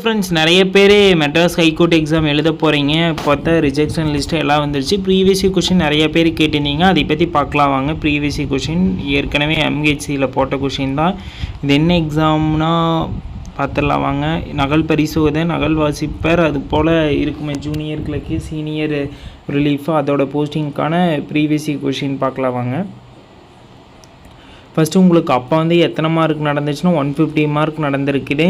Friends நிறைய பேர் Madras high court exam எழுத போகிறீங்க பார்த்தா ரிஜெக்ஷன் லிஸ்ட்டு எல்லாம் வந்துருச்சு. ப்ரீவியஸ் கொஷின் நிறைய பேர் கேட்டிருந்தீங்க. அதை பற்றி பார்க்கலாம் வாங்க. ப்ரீவியஸ் கொஷின் ஏற்கனவே எம்ஹெச்சியில் போட்ட கொஷின் தான். இது என்ன எக்ஸாம்னா பார்த்துடலாம் வாங்க. நகல் பரிசோதனை நகல் வாசிப்பர் அது போல் இருக்குமே ஜூனியர் கிளர்க்கு சீனியர் ரிலீஃப் அதோட போஸ்டிங்க்கான ப்ரீவியஸ் கொஷின் பார்க்கலாம் வாங்க. ஃபஸ்ட்டு உங்களுக்கு அப்போ வந்து எத்தனை மார்க் நடந்துச்சுன்னா ஒன் ஃபிஃப்டி மார்க் நடந்திருக்குது.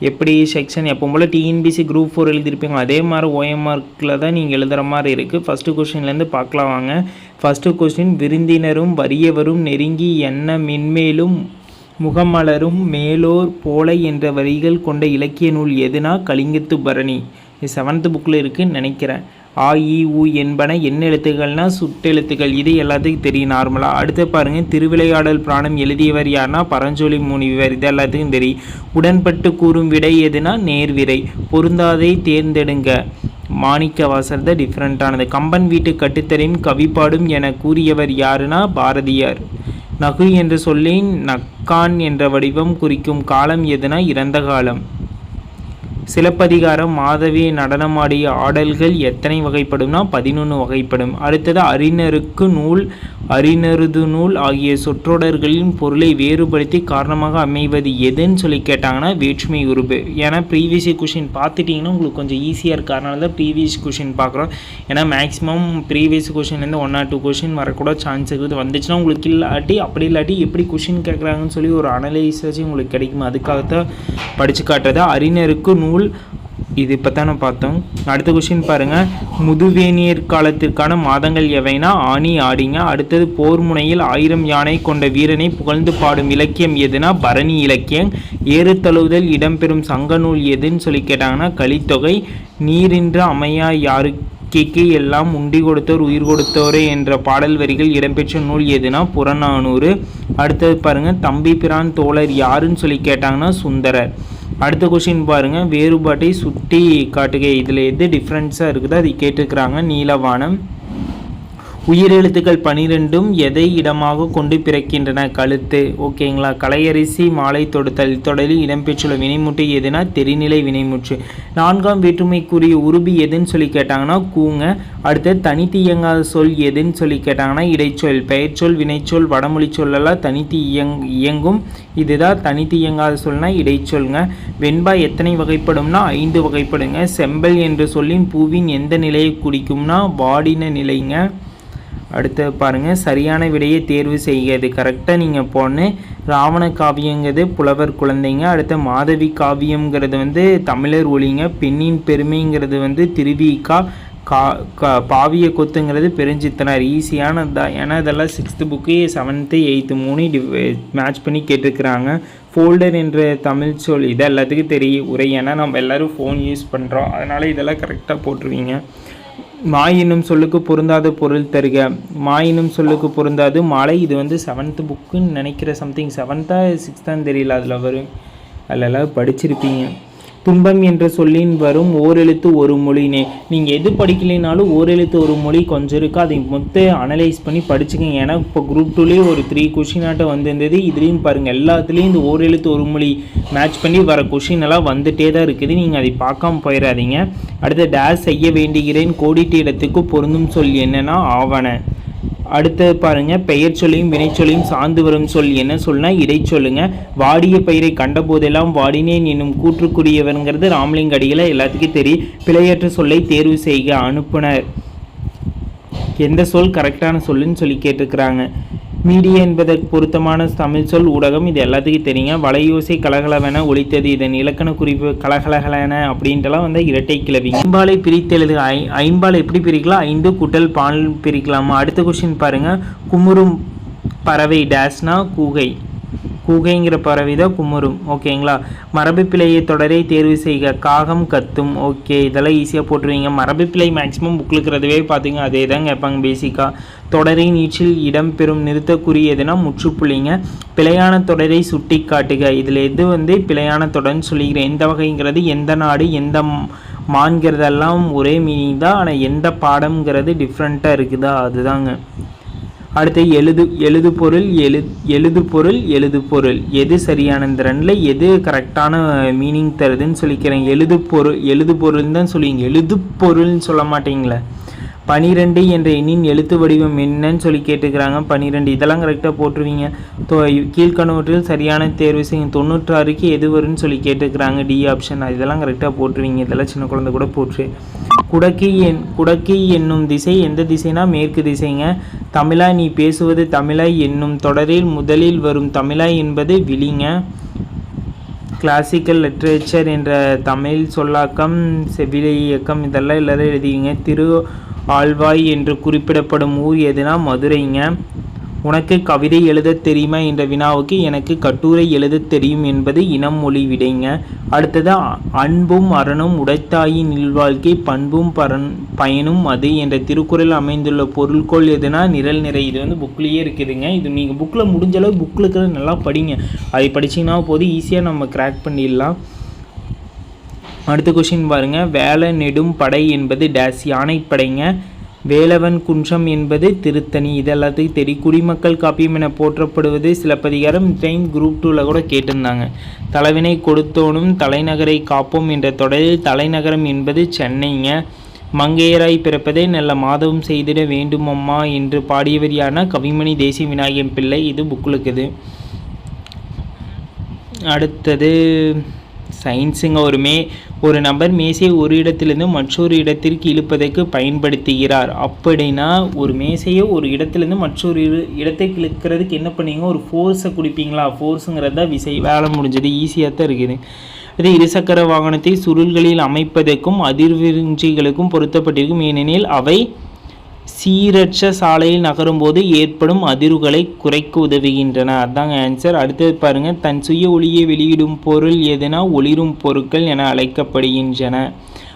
எப்படி செக்ஷன் எப்போ போல் டிஎன்பிசி குரூப் ஃபோர் எழுதியிருப்பீங்க அதே மாதிரி ஓஎம்ஆர்க்கில் தான் நீங்கள் எழுதுகிற மாதிரி இருக்குது ஃபஸ்ட்டு கொஸ்டின்லேருந்து பார்க்கலாம் வாங்க. ஃபஸ்ட்டு கொஸ்டின் விருந்தினரும் வறியவரும் நெருங்கி என்ன மென்மேலும் முகமலரும் மேலோர் போல என்ற வரிகள் கொண்ட இலக்கிய நூல் எதுனா? கலிங்கத்து பரணி. இது செவன்த்து புக்கில் இருக்குதுன்னு நினைக்கிறேன். ஆ இ உ என்பன என்ன எழுத்துக்கள்னால் சுட்டெழுத்துக்கள். இது எல்லாத்துக்கும் தெரியும் நார்மலாக அடுத்து பாருங்கள் திருவிளையாடல் பிராணம் எழுதியவர் யாருன்னா பரஞ்சோலி முனிவர். இது எல்லாத்துக்கும் தெரியும். உடன்பட்டு கூறும் விடை எதுனா நேர்விரை பொருந்தாதை தேர்ந்தெடுங்க. மாணிக்க வாசர் தான் டிஃப்ரெண்ட்டானது கம்பன் வீட்டு கட்டுத்தரையும் கவிப்பாடும் என கூறியவர் யாருன்னா பாரதியார். நகு என்ற சொல்லின் நக்கான் என்ற வடிவம் குறிக்கும் காலம் எதுனா இறந்த காலம். சிலப்பதிகாரம் மாதவி நடனமாடிய ஆடல்கள் எத்தனை வகைப்படும்னா பதினொன்று வகைப்படும். அடுத்தது அறிஞருக்கு நூல் அறிஞருது நூல் ஆகிய சொற்றொடர்களின் பொருளை வேறுபடுத்தி காரணமாக அமைவது எதுன்னு சொல்லி கேட்டாங்கன்னா வேற்றுமை உருபு ஏன்னா ப்ரீவியஸ் கொஷின் பார்த்துட்டிங்கன்னா உங்களுக்கு கொஞ்சம் ஈஸியாக இருக்கறனால தான் ப்ரீவியஸ் கொஷின் பார்க்குறோம். ஏன்னா மேக்ஸிமம் ப்ரீவியஸ் கொஷின்லேருந்து ஒன் ஆர் டூ கொஷின் வரக்கூட சான்ஸ் இருக்குது. வந்துச்சுன்னா உங்களுக்கு இல்லாட்டி அப்படி இல்லாட்டி எப்படி கொஷின் கேட்குறாங்கன்னு சொல்லி ஒரு அனலைஸாச்சு உங்களுக்கு கிடைக்கும்? அதுக்காகத்தான் படித்து காட்டுறது. அறிஞருக்கு நூல் இது இப்போ பார்த்தோம். அடுத்த கொஷின் பாருங்கள் முதுவேனியர் காலத்திற்கான மாதங்கள் எவைனா? ஆணி ஆடிங்க. அடுத்தது போர் முனையில் ஆயிரம் யானை கொண்ட வீரனை புகழ்ந்து பாடும் இலக்கியம் எதுனா? பரணி இலக்கியம். ஏறுதழுவுதல் இடம்பெறும் சங்க நூல் எதுன்னு சொல்லி கேட்டாங்கன்னா கலித்தொகை நீரின்ற அமையா யாருக்கே எல்லாம் உண்டி கொடுத்தோர் உயிர் கொடுத்தோரே என்ற பாடல் வரிகள் இடம்பெற்ற நூல் எதுனா? புறநானூறு. அடுத்தது பாருங்கள் தம்பி பிரான் தோழர் யாருன்னு சொல்லி கேட்டாங்கன்னா சுந்தரர். அடுத்த கொஷின் பாருங்கள் வேறுபாட்டை சுட்டி காட்டுக. இதில் எது டிஃப்ரென்ஸாக இருக்குதோ அதை கேட்டுக்கிறாங்க நீலவானம். உயிரெழுத்துக்கள் பனிரெண்டும் எதை இடமாக கொண்டு பிறக்கின்றன? கழுத்து. ஓகேங்களா? கலையரிசி மாலை தொடுத்தல். தொடரில் இடம்பெற்றுள்ள வினைமுற்று எதுனா? தெரிநிலை வினைமுற்று. நான்காம் வேற்றுமைக்குரிய உருபி எதுன்னு சொல்லி கேட்டாங்கன்னா கூங்க. அடுத்து தனித்து இயங்காத சொல் எதுன்னு சொல்லி கேட்டாங்கன்னா இடைச்சொல். பெயர்ச்சொல் வினைச்சொல் வடமொழி சொல்லலாம் தனித்து இயங் இயங்கும். இதுதான் தனித்து இயங்காத சொல்னா இடைச்சொல்ங்க. வெண்பா எத்தனை வகைப்படும்னா ஐந்து வகைப்படுங்க. செம்பல் என்று சொல்லின் பூவின் எந்த நிலையை குறிக்கும்னா வாடின நிலைங்க. அடுத்து பாருங்கள் சரியான விடையை தேர்வு செய்கிறது. கரெக்டாக நீங்கள் போன ராவண காவியங்கிறது புலவர் குழந்தைங்க அடுத்து மாதவி காவியங்கிறது வந்து தமிழர் ஒளிங்க பெண்ணின் பெருமைங்கிறது வந்து திருவிக்கா கா கா பாவிய கொத்துங்கிறது பெருஞ்சித்தனார். ஈஸியானது தான் ஏன்னா இதெல்லாம் சிக்ஸ்த்து புக்கு செவன்த்து எயித்து மூணு டி மேட்ச் பண்ணி கேட்டிருக்கிறாங்க. ஃபோல்டர் என்ற தமிழ் சொல் இது எல்லாத்துக்கும் தெரியும் உரை. ஏன்னா நம்ம எல்லோரும் ஃபோன் யூஸ் பண்ணுறோம் அதனால் இதெல்லாம் கரெக்டாக போட்டுருவீங்க. மாயினும் சொல்லுக்கு பொருந்தாத பொருள் தருக. மாயினும் சொல்லுக்கு பொருந்தாது மாலை. இது வந்து செவன்த்து புக்குன்னு நினைக்கிற சம்திங் செவன்த்தா சிக்ஸ்த்தான்னு தெரியல அதில் வரும். அதில் எல்லாம் படிச்சிருப்பீங்க. துன்பம் என்ற சொல்லின் வரும் ஓரெழுத்து ஒரு மொழினே. நீங்கள் எது படிக்கலைனாலும் ஓரெழுத்து ஒரு மொழி கொஞ்சம் இருக்குது அதை மொத்த அனலைஸ் பண்ணி படிச்சுக்கோங்க. ஏன்னா இப்போ குரூப் டூலேயே ஒரு த்ரீ கொஷினாட்டம் வந்திருந்தது. இதுலேயும் பாருங்கள் எல்லாத்துலேயும் இந்த ஓரெழுத்து ஒரு மொழி மேட்ச் பண்ணி வர கொஷின் எல்லாம் வந்துட்டே தான் இருக்குது. நீங்கள் அதை பார்க்காம போயிடாதீங்க அடுத்து டேஸ் செய்ய வேண்டுகிறேன். கோடிட்ட இடத்துக்கு பொருந்தும் சொல் என்னென்னா ஆவண. அடுத்து பாருங்க பெயர் சொல்லியும் வினைச்சொல்லியும் சார்ந்து வரும் சொல் என்ன சொல்னா இடைச்சொல்லுங்க வாடிய பயிரை கண்ட போதெல்லாம் வாடினேன் என்னும் கூற்றுக்குரியவருங்கிறது ராமலிங்க அடிகளை எல்லாத்துக்கும் தெரியும். பிழையற்ற சொல்லை தேர்வு செய்க அனுப்புனர். எந்த சொல் கரெக்டான சொல்லுன்னு சொல்லி கேட்டிருக்கிறாங்க. மீடியா என்பதற்கு பொருத்தமான தமிழ் சொல் ஊடகம் இது எல்லாத்துக்கும் தெரியுங்க. வலையோசை கலகலவென ஒழித்தது இதன் இலக்கண குறிப்பு கலகலகலன அப்படின்ட்டுலாம் வந்து இரட்டை கிளவி. ஐம்பாலை பிரித்தெழுது. ஐ ஐம்பால் எப்படி பிரிக்கலாம்? ஐந்து குட்டல் பால் பிரிக்கலாமா. அடுத்த கொஸ்டின் பாருங்கள் குமுறும் பறவை டேஸ்னா கூகை. கூகைங்கிற பறவை தான் குமுறும். ஓகேங்களா மரபு பிழையை தொடரை தேர்வு செய்க. காகம் கத்தும். ஓகே இதெல்லாம் ஈஸியாக போட்டுருவீங்க. மரபு பிழை மேக்ஸிமம் புக்கில் இருக்கிறதுவே பார்த்தீங்க அதே தான் கேட்பாங்க பேசிக்காக தொடரை நீச்சில் இடம்பெறும் நிறுத்தக்குரியதுனா முற்றுப்புள்ளிங்க. பிழையான தொடரை சுட்டி காட்டுக இதில் எது வந்து பிழையான தொடர்ன்னு சொல்லிக்கிறேன். எந்த வகைங்கிறது எந்த நாடு எந்த மான்கிறதெல்லாம் ஒரே மீனிங் தான். ஆனால் எந்த பாடம்ங்கிறது டிஃப்ரெண்ட்டாக இருக்குதா? அதுதாங்க. அடுத்து எழுது எழுது பொருள் எழு எழுது பொருள் எழுது பொருள். எது சரியான இந்த ரெண்டில் எது கரெக்டான மீனிங் தருதுன்னு சொல்லிக்கிறேன். எழுது பொருள் எழுது பொருள் தான் சொல்லுவீங்க. எழுது பொருள்னு சொல்ல மாட்டீங்களே. பனிரெண்டு என்ற எண்ணின் எழுத்து வடிவம் என்னன்னு சொல்லி கேட்டுக்கிறாங்க. பனிரெண்டு. இதெல்லாம் கரெக்டாக போட்டுருவீங்க. தோ கீழ்கணவற்றில் சரியான தேர்வு செய்யும் தொண்ணூற்றாறுக்கு எது வரும்னு சொல்லி கேட்டுக்கிறாங்க. டி ஆப்ஷன் இதெல்லாம் கரெக்டாக போட்டுருவீங்க. இதெல்லாம் சின்ன குழந்தை கூட போட்டு. குடக்கி என் குடக்கி என்னும் திசை எந்த திசைனா மேற்கு திசைங்க. தமிழா நீ பேசுவது தமிழாய் என்னும் தொடரில் முதலில் வரும் தமிழாய் என்பது விழிங்க. கிளாசிக்கல் லிட்ரேச்சர் என்ற தமிழ் சொல்லாக்கம் செவிலி இயக்கம் இதெல்லாம் எல்லாரும் எழுதிங்க திரு ஆழ்வாய் என்று குறிப்பிடப்படும் ஊர் எதுனா மதுரைங்க. உனக்கு கவிதை எழுதத் தெரியுமா என்ற வினாவுக்கு எனக்கு கட்டுரை எழுதத் தெரியும் என்பது இனம் மொழி விடைங்க. அடுத்தது அன்பும் அறனும் உடைத்தாயின் இல்வாழ்க்கை பண்பும் பரன் பயனும் அது என்ற திருக்குறள் அமைந்துள்ள பொருள்கோள் எதுனா நிரல் நிறை. இது வந்து புக்லேயே இருக்குதுங்க. இது நீங்கள் புக்கில் முடிஞ்ச அளவு புக்கில் இருக்கிறது நல்லா படிங்க. அதை படிச்சீங்கன்னா போது ஈஸியாக நம்ம கிராக் பண்ணிடலாம். அடுத்த கொஷின் பாருங்கள் வேலை நெடும் படை என்பது டேஸ் யானைப்படைங்க வேலவன் குன்றம் என்பது திருத்தணி. இது எல்லாத்துக்கும் தெரியும் குடிமக்கள் காப்பியம் என போற்றப்படுவது சிலப்பதிகாரம். டைம் குரூப் டூவில் கூட கேட்டிருந்தாங்க. தலைவினை கொடுத்தோனும் தலைநகரை காப்போம் என்ற தொடரில் தலைநகரம் என்பது சென்னைங்க. மங்கையராய் பிறப்பதே நல்ல மாதவம் செய்திட வேண்டுமம்மா என்று பாடியவர் கவிமணி தேசிய விநாயகம் பிள்ளை. இது புக்கில் இருக்குது அடுத்தது சயின்ஸுங்க ஒரு மே ஒரு நபர் மேசையை ஒரு இடத்திலிருந்து மற்றொரு இடத்திற்கு இழுப்பதற்கு பயன்படுத்துகிறார். அப்படின்னா ஒரு மேசையை ஒரு இடத்துலேருந்து மற்றொரு இரு- இடத்துக்கு இழுக்கிறதுக்கு என்ன பண்ணுவீங்க? ஒரு ஃபோர்ஸை குடிப்பீங்களா? ஃபோர்ஸுங்கிறது தான் விசை வேலை முடிஞ்சது ஈஸியாக தான் இருக்குது. இது இருசக்கர வாகனத்தை சுருள்களில் அமைப்பதற்கும் அதிர்விஞ்சிகளுக்கும் பொருத்தப்பட்டிருக்கும். ஏனெனில் அவை சீரற்ற சாலையில் நகரும்போது ஏற்படும் அதிர்வுகளை குறைக்க உதவுகின்றன. அதாங்க ஆன்சர் அடுத்தது பாருங்கள் தன் சுய ஒளியை வெளியிடும் பொருள் எதுனா ஒளிரும் பொருட்கள் என அழைக்கப்படுகின்றன.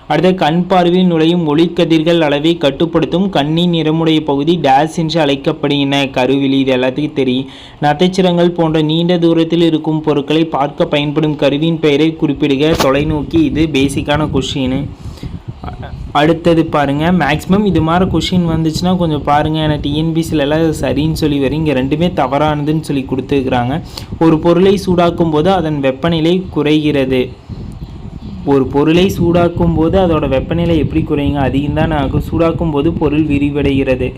அடுத்த கண் பார்வையில் நுழையும் ஒளிக்கதிர்கள் அளவை கட்டுப்படுத்தும் கண்ணின் நிறமுடைய பகுதி டேஸ் என்று அழைக்கப்படுகின்றன. கருவிழி இது எல்லாத்துக்கும் தெரியும். நத்தைச்சிரங்கள் போன்ற நீண்ட தூரத்தில் இருக்கும் பொருட்களை பார்க்க பயன்படும் கருவியின் பெயரை குறிப்பிடுக. தொலைநோக்கி இது பேசிக்கான கொஷின்னு அடுத்தது பாருங்கள் மேக்ஸிமம் இது மாதிரி கொஷின் வந்துச்சுன்னா கொஞ்சம் பாருங்கள் எனக்கு டிஎன்பிசிலலாம் சரின்னு சொல்லி வரும் இங்கே ரெண்டுமே தவறானதுன்னு சொல்லி கொடுத்துருக்குறாங்க. ஒரு பொருளை சூடாக்கும் போது அதன் வெப்பநிலை குறைகிறது. ஒரு பொருளை சூடாக்கும் போது அதோட வெப்பநிலை எப்படி குறையுங்க? அதிகம் தான் ஆகும். சூடாக்கும் போது பொருள் விரிவடைகிறது.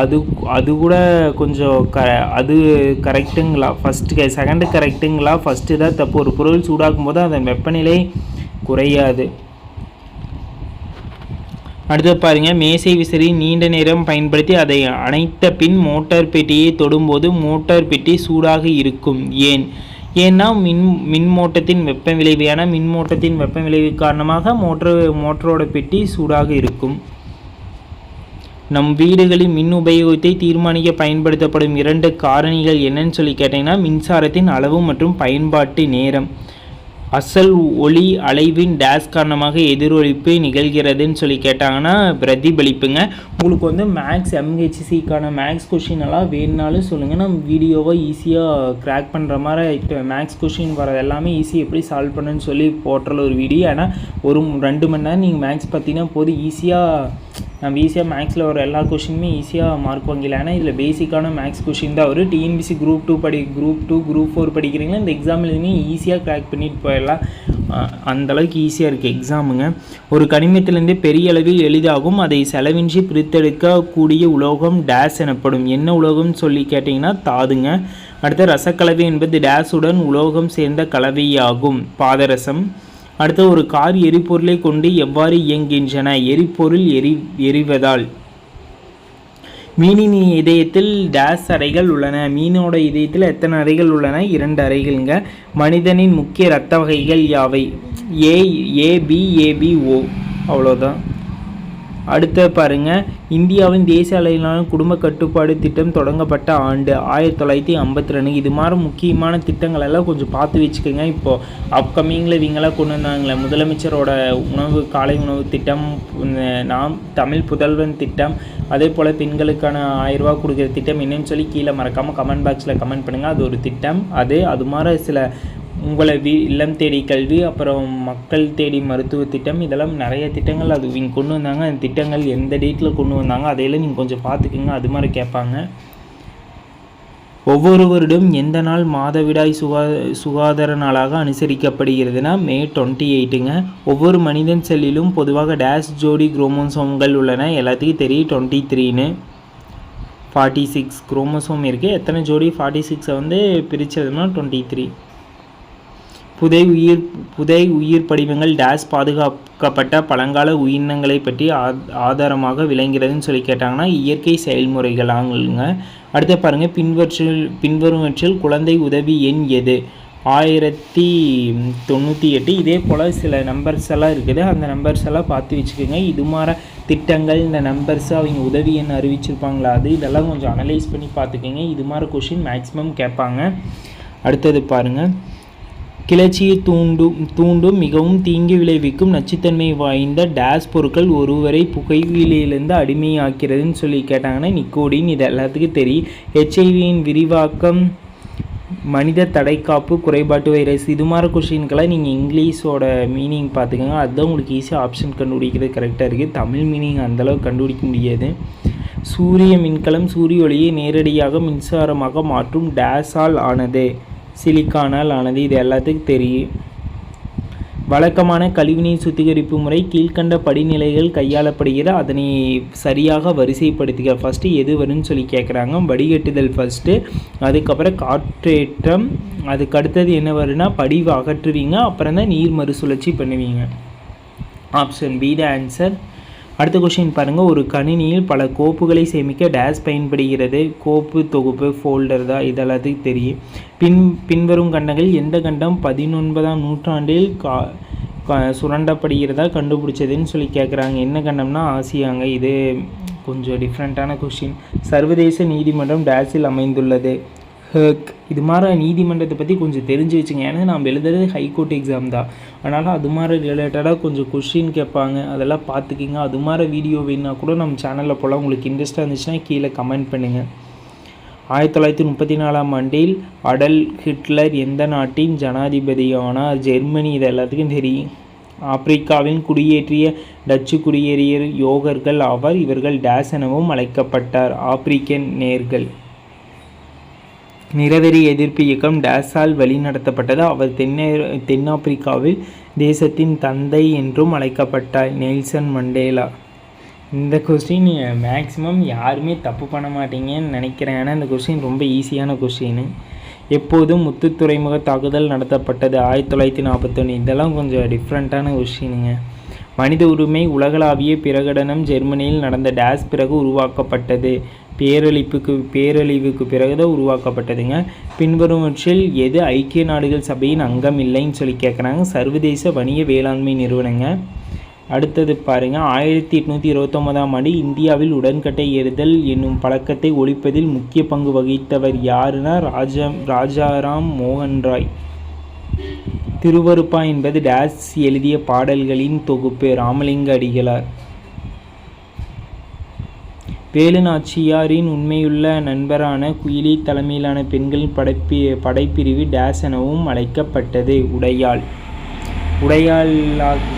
அது அது கூட கொஞ்சம் க அது கரெக்டுங்களா ஃபஸ்ட்டு செகண்டு கரெக்டுங்களா ஃபஸ்ட்டு தான் தப்பு. ஒரு பொருள் சூடாக்கும் போது அதன் வெப்பநிலை குறையாது. அடுத்து பாருங்க மேசை விசிறி நீண்ட நேரம் பயன்படுத்தி அதை அணைத்த பின் மோட்டார் பெட்டியை தொடும்போது மோட்டார் பெட்டி சூடாக இருக்கும். ஏன்? ஏன்னா மின் மின்மோட்டத்தின் வெப்ப விளைவு ஏன்னா மின்மோட்டத்தின் வெப்ப விளைவு காரணமாக மோட்டர் மோட்டரோட பெட்டி சூடாக இருக்கும். நம் வீடுகளில் மின் உபயோகத்தை தீர்மானிக்க பயன்படுத்தப்படும் இரண்டு காரணிகள் என்னன்னு சொல்லி கேட்டிங்கன்னா மின்சாரத்தின் அளவு மற்றும் பயன்பாட்டு நேரம். அசல் ஒளி அலைவின் டேஸ் காரணமாக எதிரொலிப்பு நிகழ்கிறதுன்னு சொல்லி கேட்டாங்கன்னா பிரதிபலிப்புங்க. உங்களுக்கு வந்து மேக்ஸ் எம்ஹெச்சிசிக்கான மேக்ஸ் கொஷின் எல்லாம் வேணுனாலும் சொல்லுங்கள் நம்ம வீடியோவை ஈஸியாக கிராக் பண்ணுற மாதிரி மேக்ஸ் கொஷின் வர எல்லாமே ஈஸி எப்படி சால்வ் பண்ணுன்னு சொல்லி போட்டுறல ஒரு வீடியோ ஏன்னா ஒரு ரெண்டு மணி நேரம் நீங்கள் மேக்ஸ் பார்த்தீங்கன்னா போதும். ஈஸியாக நம்ம ஈஸியாக மேக்ஸில் வர எல்லா கொஷினுமே ஈஸியாக மார்க் வாங்கிடலாம். ஏன்னா இதில் பேசிக்கான மேக்ஸ் கொஷின் தான். வரும் டிஎன்பிசி குரூப் டூ படி குரூப் டூ குரூப் ஃபோர் படிக்கிறீங்களா? இந்த எக்ஸாம் எழுதுமே ஈஸியாக க்ராக் பண்ணிட்டு போயிடலாம். அந்தளவுக்கு அந்த அளவுக்கு ஈஸியாக இருக்குது எக்ஸாமுங்க ஒரு கனிமத்திலிருந்து பெரிய அளவில் எளிதாகும். அதை செலவின்றி பிரித்தெடுக்கக்கூடிய உலோகம் டேஸ் எனப்படும். என்ன உலோகம்னு சொல்லி கேட்டிங்கன்னா தாதுங்க. அடுத்து ரசக்கலவை என்பது டேஸுடன் உலோகம் சேர்ந்த கலவையாகும். பாதரசம். அடுத்து ஒரு கார் எரிபொருளை கொண்டு எவ்வாறு இயங்குகின்றன? எரிபொருள் எரி எரிவதால். மீனின் இதயத்தில் டேஸ் அறைகள் உள்ளன. மீனோட இதயத்தில் எத்தனை அறைகள் உள்ளன? இரண்டு அறைகள்ங்க. மனிதனின் முக்கிய இரத்த வகைகள் யாவை? ஏ ஏபிஏபிஓ அவ்வளோதான் அடுத்த பாருங்க. இந்தியாவின் தேசிய அளவிலான குடும்ப கட்டுப்பாடு திட்டம் தொடங்கப்பட்ட ஆண்டு ஆயிரத்தி தொள்ளாயிரத்தி ஐம்பத்தி ரெண்டு. இது மாதிரி முக்கியமான திட்டங்கள் எல்லாம் கொஞ்சம் பார்த்து வச்சுக்கோங்க. இப்போ அப்கமிங்கில் இவங்கெல்லாம் கொண்டு வந்தாங்களே முதலமைச்சரோட உணவு காலை உணவு திட்டம் நாம் தமிழ் புதல்வன் திட்டம் அதே போல் பெண்களுக்கான ஆயிரம் கொடுக்குற திட்டம் என்னன்னு சொல்லி கீழே மறக்காமல் கமெண்ட் பாக்ஸில் கமெண்ட் பண்ணுங்கள் அது ஒரு திட்டம். அது அது மாதிரி சில உங்களை வீ இல்லம் தேடி கல்வி அப்புறம் மக்கள் தேடி மருத்துவ திட்டம் இதெல்லாம் நிறைய திட்டங்கள் அது இவங்க கொண்டு வந்தாங்க. அந்த திட்டங்கள் எந்த டேட்டில் கொண்டு வந்தாங்க அதையெல்லாம் நீங்கள் கொஞ்சம் பார்த்துக்குங்க. அது மாதிரி கேட்பாங்க. ஒவ்வொரு வருடம் எந்த நாள் மாதவிடாய் சுகா சுகாதார நாளாக அனுசரிக்கப்படுகிறதுனா மே டுவெண்ட்டி எயிட்டுங்க. ஒவ்வொரு மனிதன் செல்லிலும் பொதுவாக டேஷ் ஜோடி குரோமோசோம்கள் உள்ளன. எல்லாத்துக்கும் தெரியும் டுவெண்ட்டி த்ரீன்னு. ஃபார்ட்டி சிக்ஸ் குரோமோசோம் இருக்குது எத்தனை ஜோடி? ஃபார்ட்டி சிக்ஸை வந்து பிரித்ததுன்னா டுவெண்ட்டி த்ரீ. புதை உயிர் புதை உயிர் படிவங்கள் டேஸ் பாதுகாக்கப்பட்ட பழங்கால உயிரினங்களை பற்றி ஆதாரமாக விளங்கிறதுன்னு சொல்லி கேட்டாங்கன்னா இயற்கை செயல்முறைகளாங்க அடுத்து பாருங்கள் பின்வற்றில் பின்வருவற்றில் குழந்தை உதவி எண் எது? ஆயிரத்தி தொண்ணூற்றி எட்டு இதே போல் சில நம்பர்ஸ் எல்லாம் இருக்குது. அந்த நம்பர்ஸ் எல்லாம் பார்த்து வச்சுக்கோங்க. இது மாதிரி திட்டங்கள் இந்த நம்பர்ஸ் அவங்க உதவி எண் அறிவிச்சிருப்பாங்களா? அது இதெல்லாம் கொஞ்சம் அனலைஸ் பண்ணி பார்த்துக்கோங்க. இது மாதிரி கொஷின் மேக்ஸிமம் கேட்பாங்க. அடுத்தது பாருங்கள் கிளர்ச்சியை தூண்டும் தூண்டும் மிகவும் தீங்கு விளைவிக்கும் நச்சுத்தன்மை வாய்ந்த டேஸ் பொருட்கள் ஒருவரை புகைவிலையிலிருந்து அடிமையாக்கிறதுன்னு சொல்லி கேட்டாங்கன்னா நிக்கோடின் இது எல்லாத்துக்கும் தெரியும். ஹெச்ஐவியின் விரிவாக்கம் மனித தடைக்காப்பு குறைபாட்டு வைரஸ் இது மாதிரி கொஷின்கெல்லாம் நீங்கள் இங்கிலீஷோட மீனிங் பார்த்துக்கோங்க. அதுதான் உங்களுக்கு ஈஸியாக ஆப்ஷன் கண்டுபிடிக்கிறது கரெக்டாக இருக்குது தமிழ் மீனிங் அந்தளவுக்கு கண்டுபிடிக்க முடியாது. சூரிய மின்கலம் சூரிய ஒளியை நேரடியாக மின்சாரமாக மாற்றும் டேஸால் ஆனது. சிலிக்கானால் ஆனது இது எல்லாத்துக்கும் தெரியும். வழக்கமான கழிவுநீர் சுத்திகரிப்பு முறை கீழ்கண்ட படிநிலைகள் கையாளப்படுகிற அதனை சரியாக வரிசைப்படுத்துக. ஃபஸ்ட்டு எது வரும்னு சொல்லி கேட்குறாங்க வடிகட்டுதல் ஃபஸ்ட்டு அதுக்கப்புறம் காற்றேற்றம். அதுக்கு அடுத்தது என்ன வரும்னா படிவு அகற்றுவீங்க. அப்புறம் தான் நீர் மறுசுழற்சி பண்ணுவீங்க. ஆப்ஷன் பி த ஆன்சர் அடுத்த கொஷின் பாருங்கள் ஒரு கணினியில் பல கோப்புகளை சேமிக்க டேஸ் பயன்படுகிறது. கோப்பு தொகுப்பு ஃபோல்டர் தான் இதெல்லாத்துக்கு தெரியும். பின் பின்வரும் கண்டங்கள் எந்த கண்டம் பதினொன்பதாம் நூற்றாண்டில் கா சுரண்டப்படுகிறதா கண்டுபிடிச்சதுன்னு சொல்லி கேட்குறாங்க என்ன கண்டம்னா ஆசியாங்க. இது கொஞ்சம் டிஃப்ரெண்ட்டான கொஷின் சர்வதேச நீதிமன்றம் டேஸில் அமைந்துள்ளது. ஹர்க். இது மாதிரி நீதிமன்றத்தை பற்றி கொஞ்சம் தெரிஞ்சு வச்சுங்க. ஏன்னா நம்ம எழுதுறது ஹைகோர்ட் எக்ஸாம் தான். அதனால் அது மாதிரி ரிலேட்டடாக கொஞ்சம் கொஷின் கேட்பாங்க. அதெல்லாம் பார்த்துக்கிங்க. அது மாதிரி வீடியோ வேணுன்னா கூட நம்ம சேனலில் போகலாம் உங்களுக்கு இன்ட்ரெஸ்ட்டாக இருந்துச்சுன்னா கீழே கமெண்ட் பண்ணுங்கள் ஆயிரத்தி தொள்ளாயிரத்தி முப்பத்தி நாலாம் ஆண்டில் அடல் ஹிட்லர் எந்த நாட்டின் ஜனாதிபதியானார் ஜெர்மனி? இது எல்லாத்துக்கும் தெரியும். ஆப்பிரிக்காவின் குடியேற்றிய டச்சு குடியேறிய யோகர்கள் ஆவார் இவர்கள் டேஸ் எனவும் அழைக்கப்பட்டார். ஆப்பிரிக்கன் நேர்கள். நிறவெறி எதிர்ப்பு இயக்கம் டேஸால் வழிநடத்தப்பட்டது. அவர் தென்னே தென்னாப்பிரிக்காவில் தேசத்தின் தந்தை என்றும் அழைக்கப்பட்டார் நெல்சன் மண்டேலா. இந்த கொஸ்டின் மேக்ஸிமம் யாருமே தப்பு பண்ண மாட்டீங்கன்னு நினைக்கிறேன். ஏன்னா இந்த கொஸ்டின் ரொம்ப ஈஸியான கொஸ்டின் எப்போதும் முத்து துறைமுக தாக்குதல் நடத்தப்பட்டது ஆயிரத்தி தொள்ளாயிரத்தி நாற்பத்தொன்று இதெல்லாம் கொஞ்சம் டிஃப்ரெண்ட்டான கொஸ்டினுங்க மனித உரிமை உலகளாவிய பிரகடனம் ஜெர்மனியில் நடந்த டேஸ் பிறகு உருவாக்கப்பட்டது. பேரழிப்புக்கு பேரழிவுக்கு பிறகு தான் உருவாக்கப்பட்டதுங்க. பின்வருவற்றில் எது ஐக்கிய நாடுகள் சபையின் அங்கம் இல்லைன்னு சொல்லி கேட்குறாங்க சர்வதேச வணிக வேளாண்மை நிறுவனங்க. அடுத்தது பாருங்கள் ஆயிரத்தி எட்நூற்றி இருபத்தொம்பதாம் ஆண்டு இந்தியாவில் உடன்கட்டை ஏறுதல் என்னும் பழக்கத்தை ஒழிப்பதில் முக்கிய பங்கு வகித்தவர் யாருன்னா ராஜா ராஜாராம் மோகன் ராய். திருவருப்பா என்பது டேஸ் எழுதிய பாடல்களின் தொகுப்பு. ராமலிங்க அடிகளார். வேலுநாச்சியாரின் உண்மையுள்ள நண்பரான குயிலி தலைமையிலான பெண்களின் படைப்பி படைப்பிரிவு டேஸ் எனவும் அழைக்கப்பட்டது. உடையாள். உடையாள்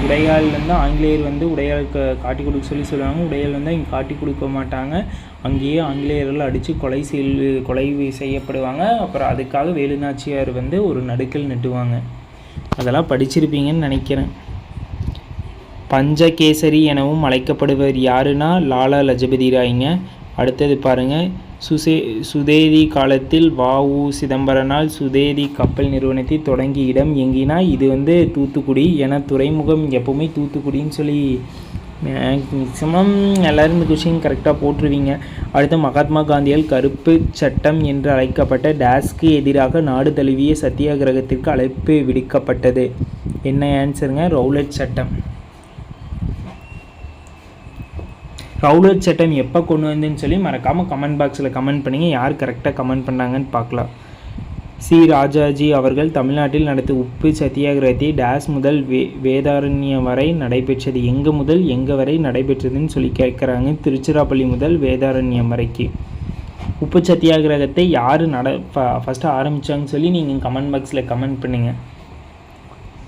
உடையாள் வந்து ஆங்கிலேயர் வந்து உடையாள் காட்டி கொடுக்க சொல்லி சொல்லுவாங்க. உடையாள் வந்து இங்கே காட்டி கொடுக்க மாட்டாங்க. அங்கேயே ஆங்கிலேயர்கள் அடித்து கொலை செய் கொலை செய்யப்படுவாங்க. அப்புறம் அதுக்காக வேலுநாச்சியார் வந்து ஒரு நடுக்கல் நட்டுவாங்க. அதெல்லாம் படிச்சிருப்பீங்கன்னு நினைக்கிறேன். பஞ்சகேசரி எனவும் அழைக்கப்படுவர் யாருன்னா லாலா லஜபதி ராய்ங்க. அடுத்தது பாருங்கள் சுசே சுதேதி காலத்தில் வாவு சிதம்பரனால் சுதேதி கப்பல் நிறுவனத்தை தொடங்கி இடம் எங்கினா? இது வந்து தூத்துக்குடி. ஏன்னா துறைமுகம் எப்போவுமே தூத்துக்குடின்னு சொல்லி மேக்ஸிமம் எல்லோரும் இந்த கொஷின் கரெக்டாக போட்டுருவீங்க. அடுத்து மகாத்மா காந்தியால் கருப்பு சட்டம் என்று அழைக்கப்பட்ட டேஸ்க்கு எதிராக நாடு தழுவிய சத்தியாகிரகத்திற்கு அழைப்பு விடுக்கப்பட்டது. என்ன ஆன்சருங்க ரவுலட் சட்டம். ரவுலட் சட்டம் எப்போ கொண்டு வந்தேன்னு சொல்லி மறக்காமல் கமெண்ட் பாக்ஸில் கமெண்ட் பண்ணிங்க. யார் கரெக்டாக கமெண்ட் பண்ணாங்கன்னு பார்க்கலாம். சி. ராஜாஜி அவர்கள் தமிழ்நாட்டில் நடத்திய உப்பு சத்தியாகிரகத்தை டேஸ் முதல் வே வேதாரண்யம் வரை நடைபெற்றது. எங்கே முதல் எங்கே வரை நடைபெற்றதுன்னு சொல்லி கேட்குறாங்க. திருச்சிராப்பள்ளி முதல் வேதாரண்யம் வரைக்கு. உப்பு சத்தியாகிரகத்தை யார் நட ஃபஸ்ட்டு ஆரம்பித்தாங்கன்னு சொல்லி நீங்கள் கமெண்ட் பாக்ஸில் கமெண்ட் பண்ணுங்கள்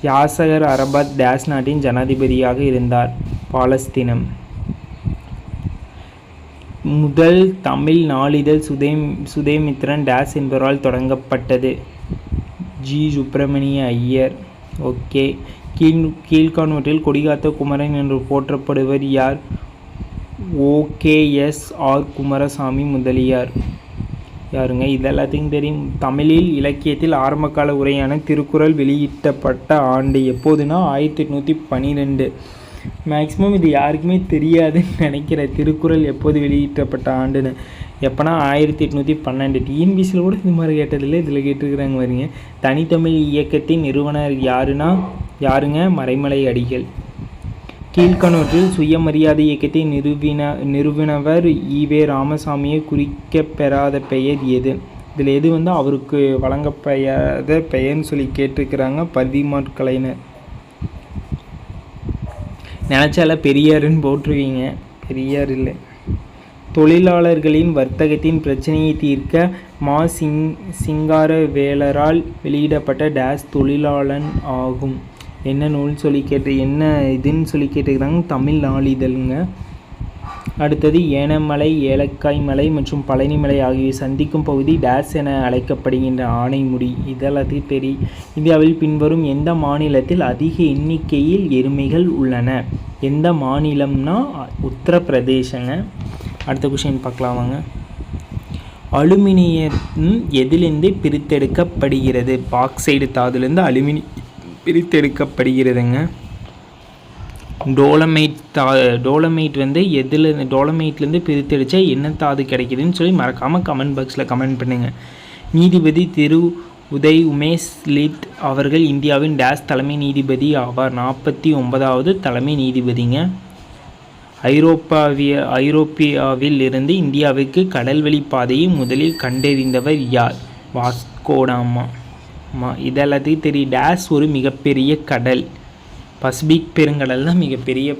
யாசகர் அரபாத் டேஸ் நாட்டின் ஜனாதிபதியாக இருந்தார். பாலஸ்தீனம். முதல் தமிழ் நாளிதழ் சுதே சுதேமித்ரன் டேஸ் என்பவரால் தொடங்கப்பட்டது. ஜி. சுப்பிரமணிய ஐயர். ஓகே. கீழ் கீழ்காணுவற்றில் கொடிகாத்த குமரன் என்று போற்றப்படுவர் யார்? Okay S R. Kumaraswamy Mudaliar. யாருங்க? இது எல்லாத்துக்கும் தெரியும். தமிழில் இலக்கியத்தில் ஆரம்பகால உரையான திருக்குறள் வெளியிட்டப்பட்ட ஆண்டு. எப்போதுனா ஆயிரத்தி எட்நூற்றி பன்னிரெண்டு மேக்ஸிமம் இது யாருக்குமே தெரியாதுன்னு நினைக்கிற திருக்குறள் எப்போது வெளியிட்டப்பட்ட ஆண்டுன்னு? எப்போனா ஆயிரத்தி எட்நூற்றி பன்னெண்டு. டிஎன்பிசியில் கூட இது மாதிரி கேட்டதில்லை இதில் கேட்டிருக்கிறாங்க பாருங்க. தனித்தமிழ் இயக்கத்தின் நிறுவனர் யாருன்னா? யாருங்க? மறைமலை அடிகள். கீழ்கணூற்றில் சுயமரியாதை இயக்கத்தை நிறுவின நிறுவினவர் ஈவே ராமசாமியை குறிக்க பெறாத பெயர் எது? இதில் எது வந்து அவருக்கு வழங்கப்பெய்யாத பெயர்னு சொல்லி கேட்டிருக்கிறாங்க பதிமாட்கலைஞர் நினச்சால பெரியாருன்னு போட்டிருவீங்க பெரியார் இல்லை. தொழிலாளர்களின் வர்த்தகத்தின் பிரச்சனையை தீர்க்க மா சிங் சிங்காரவேலரால் வெளியிடப்பட்ட டேஸ் தொழிலாளன் ஆகும். என்ன நூல் சொல்லி கேட்டு என்ன இதுன்னு சொல்லி கேட்டுக்கிறாங்க தமிழ் நாளிதழுங்க. அடுத்தது ஏனமலை ஏலக்காய் மலை மற்றும் பழனி மலை ஆகியவை சந்திக்கும் பகுதி டேஸ் என அழைக்கப்படுகின்ற ஆனைமுடி. இதெல்லாத்தையும் பெரி இந்தியாவில் பின்வரும் எந்த மாநிலத்தில் அதிக எண்ணிக்கையில் எருமைகள் உள்ளன? எந்த மாநிலம்னா உத்தரப்பிரதேசங்க அடுத்த கொஷின் பார்க்கலாம் வாங்க. அலுமினியம் எதிலிருந்து பிரித்தெடுக்கப்படுகிறது? பாக்சைடு தாதுலேருந்து அலுமினி பிரித்தெடுக்கப்படுகிறதுங்க. டோலமைட் தா டோலமைட் வந்து எதில் டோலமைட்லேருந்து பிரித்தடித்தா என்ன தாது கிடைக்குதுன்னு சொல்லி மறக்காமல் கமெண்ட் பாக்ஸில் கமெண்ட் பண்ணுங்கள் நீதிபதி திரு உதய் உமேஷ் லித் அவர்கள் இந்தியாவின் டேஸ் தலைமை நீதிபதி ஆவார். நாற்பத்தி ஒன்பதாவது தலைமை நீதிபதிங்க. ஐரோப்பாவிய ஐரோப்பியாவில் இருந்து இந்தியாவுக்கு கடல்வழி பாதையை முதலில் கண்டறிந்தவர் யார்? வாஸ்கோடாமா மா இதெல்லாத்தையும் தெரியும். டேஸ் ஒரு மிகப்பெரிய கடல். பசிபிக் பெருங்கடல் தான் மிகப்பெரிய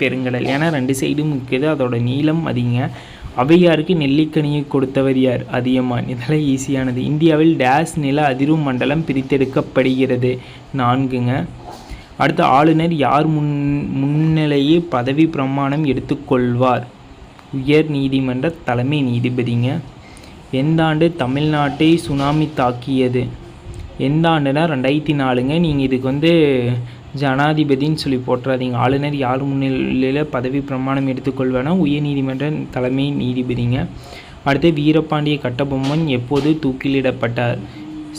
பெருங்கடல். ஏன்னா ரெண்டு சைடும் இருக்குது. அதோட நீளம் அதிகங்க அவையாருக்கு நெல்லிக்கனியை கொடுத்தவர் யார்? அதியமான். இதெல்லாம் ஈஸியானது இந்தியாவில் டேஸ் நில அதிர்வு மண்டலம் பிரித்தெடுக்கப்படுகிறது. நான்குங்க. அடுத்த ஆளுநர் யார் முன் முன்னிலையே பதவி பிரமாணம் எடுத்துக்கொள்வார்? உயர் நீதிமன்ற தலைமை நீதிபதிங்க. எந்த ஆண்டு தமிழ்நாட்டை சுனாமி தாக்கியது? எந்த ஆண்டுனா ரெண்டாயிரத்தி நாலுங்க. நீங்கள் இதுக்கு வந்து ஜனாதிபதின்னு சொல்லி போட்டுறாதீங்க. ஆளுநர் யார் முன்னிலையில் பதவி பிரமாணம் எடுத்துக்கொள்வேனா உயர்நீதிமன்ற தலைமை நீதிபதிங்க. அடுத்து வீரபாண்டிய கட்டபொம்மன் எப்போது தூக்கிலிடப்பட்டார்?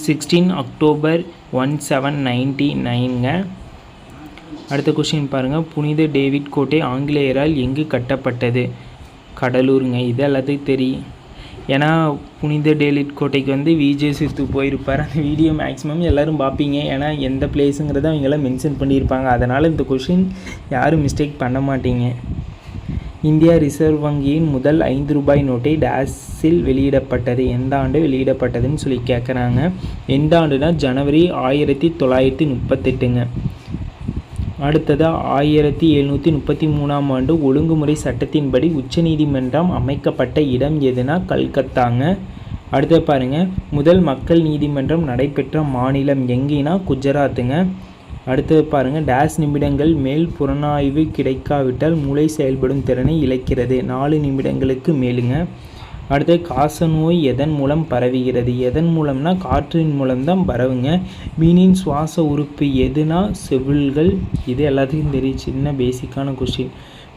Sixteen October one seven ninety நைனுங்க அடுத்த கொஷின் பாருங்கள் புனித டேவிட் கோட்டை ஆங்கிலேயரால் எங்கு கட்டப்பட்டது? கடலூருங்க. இது எல்லாத்துக்கும் தெரியும் ஏன்னா புனித டேலிட் கோட்டைக்கு வந்து விஜே சித்து போயிருப்பார். அந்த வீடியோ மேக்ஸிமம் எல்லோரும் பார்ப்பீங்க ஏன்னா எந்த பிளேஸுங்கிறத அவங்கெல்லாம் மென்ஷன் பண்ணியிருப்பாங்க. அதனால் இந்த கொஷின் யாரும் மிஸ்டேக் பண்ண மாட்டீங்க. இந்தியா ரிசர்வ் வங்கியின் முதல் ஐந்து ரூபாய் நோட்டை டேஸில் வெளியிடப்பட்டது. எந்த ஆண்டு வெளியிடப்பட்டதுன்னு சொல்லி கேட்குறாங்க எந்த ஆண்டுனா ஜனவரி ஆயிரத்தி தொள்ளாயிரத்தி முப்பத்தெட்டுங்க. அடுத்தது ஆயிரத்தி எழுநூற்றி முப்பத்தி மூணாம் ஆண்டு ஒழுங்குமுறை சட்டத்தின்படி உச்சநீதிமன்றம் அமைக்கப்பட்ட இடம் எதுனா கல்கத்தாங்க. அடுத்து பாருங்கள் முதல் மக்கள் நீதிமன்றம் நடைபெற்ற மாநிலம் எங்கேனா குஜராத்துங்க. அடுத்தது பாருங்கள் டேஸ் நிமிடங்கள் மேல் புலனாய்வு கிடைக்காவிட்டால் மூளை செயல்படும் திறனை இழக்கிறது. நாலு நிமிடங்களுக்கு மேலுங்க. அடுத்து காச நோய் எதன் மூலம் பரவுகிறது? எதன் மூலம்னா காற்றின் மூலம்தான் பரவுங்க. மீனின் சுவாச உறுப்பு எதுனா செவில்கள்? இது எல்லாத்துக்கும் தெரியும். சின்ன பேசிக்கான கொஷின்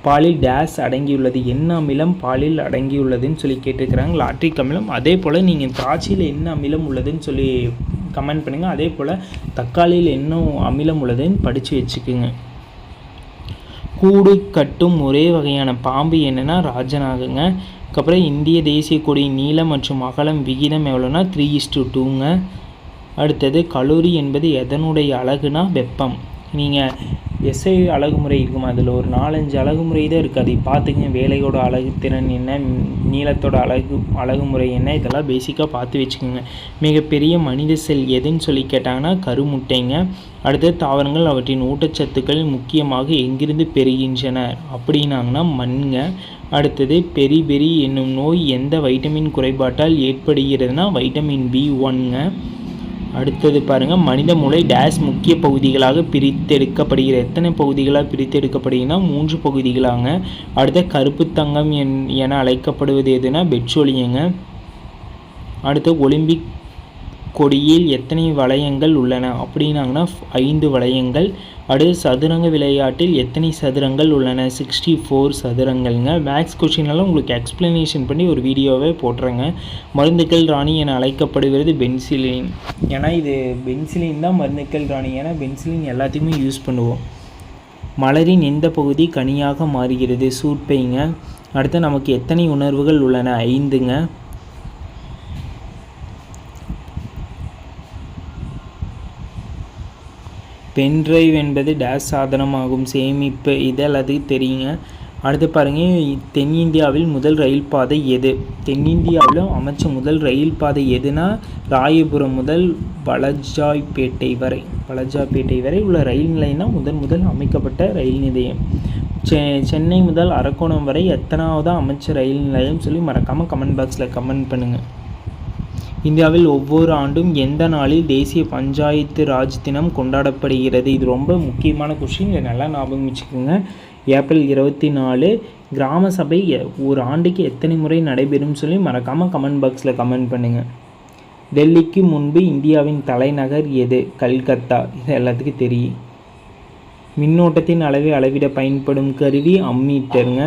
பாலில் டேஸ் அடங்கியுள்ளது. என்ன அமிலம் பாலில் அடங்கியுள்ளதுன்னு சொல்லி கேட்டுக்கிறாங்க. லாட்ரிக் அமிலம். அதே போல் நீங்கள் திராட்சையில் என்ன அமிலம் உள்ளதுன்னு சொல்லி கமெண்ட் பண்ணுங்கள் அதே போல் தக்காளியில் என்ன அமிலம் உள்ளதுன்னு படித்து வச்சுக்குங்க. கூடு கட்டும் ஒரே வகையான பாம்பு என்னென்னா ராஜனாகுங்க அதுக்கப்புறம் இந்திய தேசிய கொடியின் நீளம் மற்றும் அகலம் விகிதம் எவ்வளோனா த்ரீ இஸ்டு டூங்க அடுத்தது கலோரி என்பது எதனுடைய அழகுனா வெப்பம். நீங்கள் எஸ்ஐ அழகுமுறை இருக்கும். அதில் ஒரு நாலஞ்சு அழகுமுறை தான் இருக்குது அதை பார்த்துங்க. வேலையோட அழகு திறன் என்ன நீளத்தோட அழகு அழகுமுறை என்ன இதெல்லாம் பேசிக்காக பார்த்து வச்சுக்கோங்க. மிகப்பெரிய மனித செல் எதுன்னு சொல்லி கேட்டாங்கன்னா கருமுட்டைங்க. அடுத்து தாவரங்கள் அவற்றின் ஊட்டச்சத்துக்கள் முக்கியமாக எங்கிருந்து பெறுகின்றன? அப்படின்னாங்கன்னா மண்ங்க அடுத்தது பெரி பெரி என்னும் நோய் எந்த வைட்டமின் குறைபாட்டால் ஏற்படுகிறதுனா வைட்டமின் பி ஒன்ங்க அடுத்தது பாருங்கள் மனித மூளை டேஸ் முக்கிய பகுதிகளாக பிரித்தெடுக்கப்படுகிறது. எத்தனை பகுதிகளாக பிரித்தெடுக்கப்படுகிறதுனா மூன்று பகுதிகளாங்க. அடுத்த கருப்பு தங்கம் என் என அழைக்கப்படுவது எதுனா பெட்ரோலியங்க. அடுத்து ஒலிம்பிக் கொடியில் எத்தனை வளையங்கள் உள்ளன? அப்படின்னாங்கன்னா ஐந்து வளையங்கள். அடுத்து சதுரங்க விளையாட்டில் எத்தனை சதுரங்கள் உள்ளன? சிக்ஸ்டி ஃபோர் சதுரங்கள்ங்க. மேக்ஸ் கொஷினெல்லாம் உங்களுக்கு எக்ஸ்ப்ளனேஷன் பண்ணி ஒரு வீடியோவே போட்டுறேங்க. மருந்துக்கள் ராணி என அழைக்கப்படுகிறது பென்சிலின். ஏன்னா இது பென்சிலின் தான் மருந்துக்கள் ராணி. ஏன்னா பென்சிலின் எல்லாத்தையுமே யூஸ் பண்ணுவோம். மலரின் எந்த பகுதி கனியாக மாறுகிறது? சூட்பைங்க. அடுத்து நமக்கு எத்தனை உணர்வுகள் உள்ளன? ஐந்துங்க. பென்ட்ரைவ் என்பது டேஷ் சாதனமாகும். சேமிப்பு இது எல்லாத்துக்கும் தெரியுங்க. அடுத்து பாருங்கள் தென்னிந்தியாவில் முதல் ரயில் பாதை எது? தென்னிந்தியாவில் அமைச்ச முதல் ரயில் பாதை எதுனா ராயபுரம் முதல் வலஜாய்பேட்டை வரை. வலஜாய்பேட்டை வரை உள்ள ரயில் நிலையம் தான் முதன் முதல் அமைக்கப்பட்ட ரயில் நிலையம். செ சென்னை முதல் அரக்கோணம் வரை எத்தனாவது அமைச்ச ரயில் நிலையம் சொல்லி மறக்காமல் கமெண்ட் பாக்ஸில் கமெண்ட் பண்ணுங்கள் இந்தியாவில் ஒவ்வொரு ஆண்டும் எந்த நாளில் தேசிய பஞ்சாயத்து ராஜ் தினம் கொண்டாடப்படுகிறது? இது ரொம்ப முக்கியமான கொஷின் இதை நல்லா ஞாபகம் வச்சுக்கோங்க. ஏப்ரல் இருபத்தி நாலு கிராம சபை ஒரு ஆண்டுக்கு எத்தனை முறை நடைபெறும் சொல்லி மறக்காமல் கமெண்ட் பாக்ஸில் கமெண்ட் பண்ணுங்கள் டெல்லிக்கு முன்பு இந்தியாவின் தலைநகர் எது? கல்கத்தா. இது எல்லாத்துக்கும் தெரியும். மின்னோட்டத்தின் அளவை அளவிட பயன்படும் கருவி அம்மீட்டருங்க.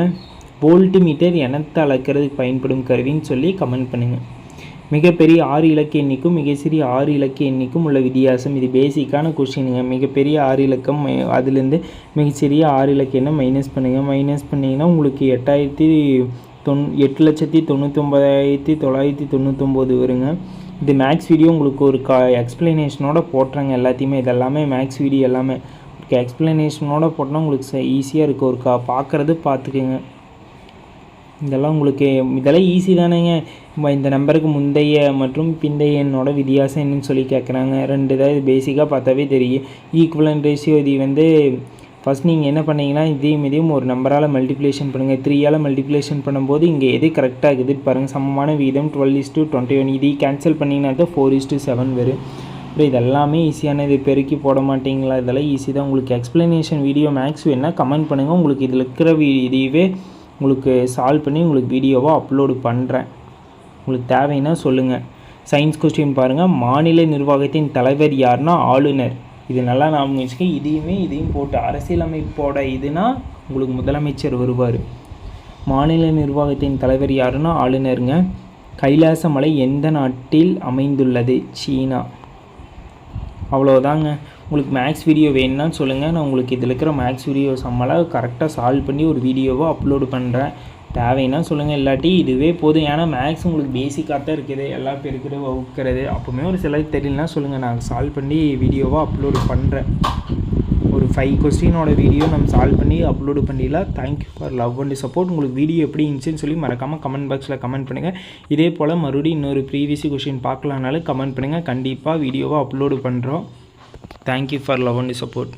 வோல்ட் மீட்டர் எனத்தை அளக்கிறதுக்கு பயன்படும் கருவின்னு சொல்லி கமெண்ட் பண்ணுங்கள் மிகப்பெரிய ஆறு இலக்க எண்ணிக்கும் மிக சிறிய ஆறு இலக்க எண்ணிக்கும் உள்ள வித்தியாசம் இது. பேசிக்கான கொஷினுங்க மிகப்பெரிய ஆறு இலக்கம் அதுலேருந்து மிகச்சிறிய ஆறு இலக்க எண்ணம் மைனஸ் பண்ணுங்கள் மைனஸ் பண்ணிங்கன்னா உங்களுக்கு எட்டாயிரத்தி தொன் எட்டு லட்சத்தி தொண்ணூத்தொம்பதாயிரத்தி தொள்ளாயிரத்தி தொண்ணூத்தொம்பது வருங்க. இது மேக்ஸ் வீடியோ உங்களுக்கு ஒரு கா எக்ஸ்ப்ளனேஷனோட போட்டுறாங்க. எல்லாத்தையுமே இதெல்லாமே மேக்ஸ் வீடியோ எல்லாமே. எக்ஸ்ப்ளனேஷனோட போட்டோன்னா உங்களுக்கு ஈஸியாக இருக்கும். ஒரு கா பார்க்குறது பார்த்துக்குங்க இதெல்லாம் உங்களுக்கு இதெல்லாம் ஈஸி தானேங்க. இந்த நம்பருக்கு முந்தைய மற்றும் பிந்தைய எண்ணோட வித்தியாசம் என்னன்னு சொல்லி கேட்குறாங்க ரெண்டு இதாக பேசிக்காக பார்த்தாவே தெரியும். ஈக்குவலன் ரேஷியோ இது வந்து ஃபஸ்ட் நீங்கள் என்ன பண்ணீங்கன்னா இதையும் இதையும் ஒரு நம்பரால் மல்டிப்ளேஷன் பண்ணுங்கள் த்ரீயால் மல்டிப்ளேஷன் பண்ணும்போது இங்கே எது கரெக்டாக இருக்குது பாருங்கள் சமமான வீதம் twelve is two twenty one இதையும் கேன்சல் பண்ணிங்கன்னா தான் ஃபோர் இஸ் டூ செவன் வரும். அப்புறம் இதெல்லாமே ஈஸியானது பெருக்கி போட மாட்டீங்களா? இதெல்லாம் ஈஸி தான். உங்களுக்கு எக்ஸ்ப்ளனேஷன் வீடியோ மேக்ஸ் வேணால் கமெண்ட் பண்ணுங்கள் உங்களுக்கு இதில் இருக்கிற வீ இதுவே உங்களுக்கு சால்வ் பண்ணி உங்களுக்கு வீடியோவாக அப்லோடு பண்ணுறேன் உங்களுக்கு தேவைன்னா சொல்லுங்கள் சயின்ஸ் கொஸ்டின் பாருங்கள் மாநில நிர்வாகத்தின் தலைவர் யாருன்னா ஆளுநர். இது நல்லா ஞாபகம் வச்சுக்க இதையுமே இதையும் போட்டு அரசியலமைப்போட இதுனா உங்களுக்கு முதலமைச்சர் வருவார். மாநில நிர்வாகத்தின் தலைவர் யாருன்னா ஆளுநருங்க. கைலாச மலை எந்த நாட்டில் அமைந்துள்ளது? சீனா. அவ்வளோதாங்க உங்களுக்கு மேக்ஸ் வீடியோ வேணும்னா சொல்லுங்கள் நான் உங்களுக்கு இதில் இருக்கிற மேக்ஸ் வீடியோ சம்மளாக கரெக்டாக சால்வ் பண்ணி ஒரு வீடியோவை அப்லோடு பண்ணுறேன் தேவைன்னா சொல்லுங்கள் இல்லாட்டி இதுவே போதும். ஏன்னா மேக்ஸ் உங்களுக்கு பேசிக்காக தான் இருக்குது. எல்லாம் பெருக்கிறது வகுக்கிறது. அப்போவுமே ஒரு சிலது தெரியலனா சொல்லுங்கள் நான் சால்வ் பண்ணி வீடியோவாக அப்லோடு பண்ணுறேன் ஒரு ஃபைவ் கொஸ்டினோட வீடியோ நம்ம சால்வ் பண்ணி அப்லோடு பண்ணிடலாம். Thank you for love and support உங்களுக்கு வீடியோ எப்படி இருந்துச்சுன்னு சொல்லி மறக்காமல் கமெண்ட் பாக்ஸில் கமெண்ட் பண்ணுங்கள் இதே போல் மறுபடியும் இன்னொரு ப்ரீவியஸ் கொஸ்டின் பார்க்கலானாலும் கமெண்ட் பண்ணுங்கள் கண்டிப்பாக வீடியோவாக அப்லோடு பண்ணுறோம் thank you for love and support